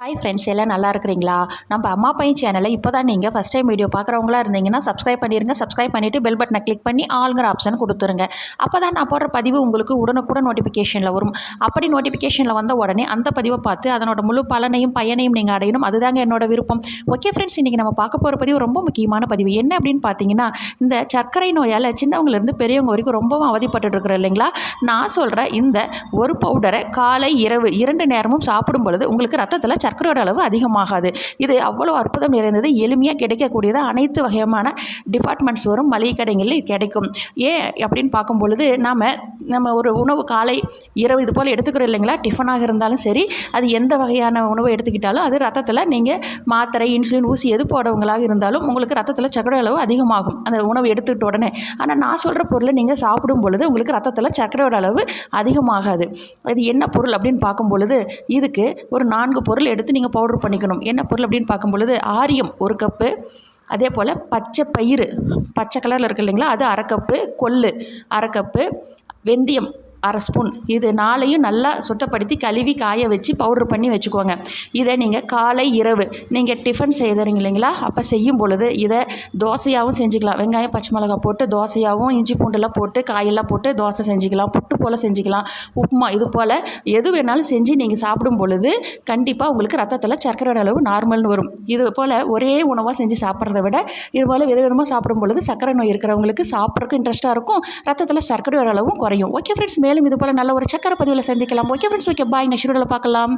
Hi friends எல்லாம் நல்லா இருக்கிறீங்களா? நம்ம அம்மா பையன் சேனலை இப்போ தான் நீங்கள் ஃபஸ்ட் டைம் வீடியோ பார்க்குறவங்களா இருந்தீங்கன்னா சப்ஸ்கிரைப் பண்ணிடுங்க சப்ஸ்கிரைப் பண்ணிவிட்டு பெல் பட்டனை கிளிக் பண்ணி ஆளுங்கிற ஆப்ஷன் கொடுத்துருங்க. அப்போ தான் நான் போடுற பதிவு உங்களுக்கு உடனுக்குடன் நோட்டிஃபிகேஷனில் வரும். அப்படி நோட்டிஃபிகேஷனில் வந்த உடனே அந்த பதிவை பார்த்து அதனோட முழு பலனையும் பயனையும் நீங்கள் அடையணும். அதுதாங்க என்னோட விருப்பம். ஓகே ஃப்ரெண்ட்ஸ் இன்றைக்கி நம்ம பார்க்க போகிற பதிவு ரொம்ப முக்கியமான பதிவு. என்ன அப்படின்னு பார்த்தீங்கன்னா இந்த சர்க்கரை நோயால் சின்னவங்கலேருந்து பெரியவங்க வரைக்கும் ரொம்பவும் அவதிப்பட்டு இருக்கிறோம் இல்லைங்களா? நான் சொல்கிற இந்த ஒரு பவுடரை காலை இரவு இரண்டு நேரமும் சாப்பிடும் பொழுது உங்களுக்கு ரத்தத்தில் சர்க்கரையோட அளவு அதிகமாகாது. இது அவ்வளோ அற்புதம் நிறைந்தது. எளிமையாக கிடைக்கக்கூடியது. அனைத்து வகையான டிபார்ட்மெண்ட்ஸ் வரும். மளிகை கடைகளில் கிடைக்கும். ஏன் அப்படின்னு பார்க்கும் பொழுது நாம் நம்ம ஒரு உணவு காலை இரவு இது போல் எடுத்துக்கிறோம் இல்லைங்களா? டிஃபனாக இருந்தாலும் சரி அது எந்த வகையான உணவை எடுத்துக்கிட்டாலும் அது ரத்தத்தில் நீங்கள் மாத்திரை இன்சுலின் ஊசி எது போடவங்களாக இருந்தாலும் உங்களுக்கு ரத்தத்தில் சர்க்கரை அளவு அதிகமாகும். அந்த உணவு எடுத்துக்கிட்ட உடனே. ஆனால் நான் சொல்கிற பொருளை நீங்கள் சாப்பிடும் பொழுது உங்களுக்கு ரத்தத்தில் சர்க்கரையோட அளவு அதிகமாகாது. அது என்ன பொருள் அப்படின்னு பார்க்கும் பொழுது இதுக்கு ஒரு நான்கு பொருள் எடுத்து நீங்கள் பவுடர் பண்ணிக்கணும். என்ன பொருள் அப்படின்னு பார்க்கும் பொழுது ஆரியம் ஒரு கப்பு அதே போல் பச்சை பயிறு பச்சை கலரில் இருக்குது இல்லைங்களா அது அரை கப்பு கொள்ளு அரை கப்பு வெந்தயம் அரை ஸ்பூன். இது நாளையும் நல்லா சுத்தப்படுத்தி கழுவி காய வச்சு பவுடர் பண்ணி வச்சுக்கோங்க. இதை நீங்கள் காலை இரவு நீங்கள் டிஃபன் செய்கிறீங்க இல்லைங்களா? அப்போ செய்யும் பொழுது இதை தோசையாகவும் செஞ்சுக்கலாம். வெங்காயம் பச்சை மிளகாய் போட்டு தோசையாகவும் இஞ்சி பூண்டெல்லாம் போட்டு காயெல்லாம் போட்டு தோசை செஞ்சுக்கலாம். புட்டு போல் செஞ்சுக்கலாம். உப்புமா இது போல் எது வேணாலும் செஞ்சு நீங்கள் சாப்பிடும் பொழுது கண்டிப்பாக உங்களுக்கு ரத்தத்தில் சர்க்கரையோட அளவு நார்மல்னு வரும். இது போல் ஒரே உணவாக செஞ்சு சாப்பிட்றத விட இது போல் விதவிதமாக சாப்பிடும் பொழுது சர்க்கரை நோய் இருக்கிறவங்களுக்கு சாப்பிட்றதுக்கு இன்ட்ரெஸ்ட்டாக இருக்கும். ரத்தத்தில் சர்க்கரையோட அளவும் குறையும். ஓகே ஃப்ரெண்ட்ஸ் மேலும் இது நல்ல ஒரு சக்கர பதிவில் சந்திக்கலாம். Okay friends okay bye next வீடியோவில் பார்க்கலாம்.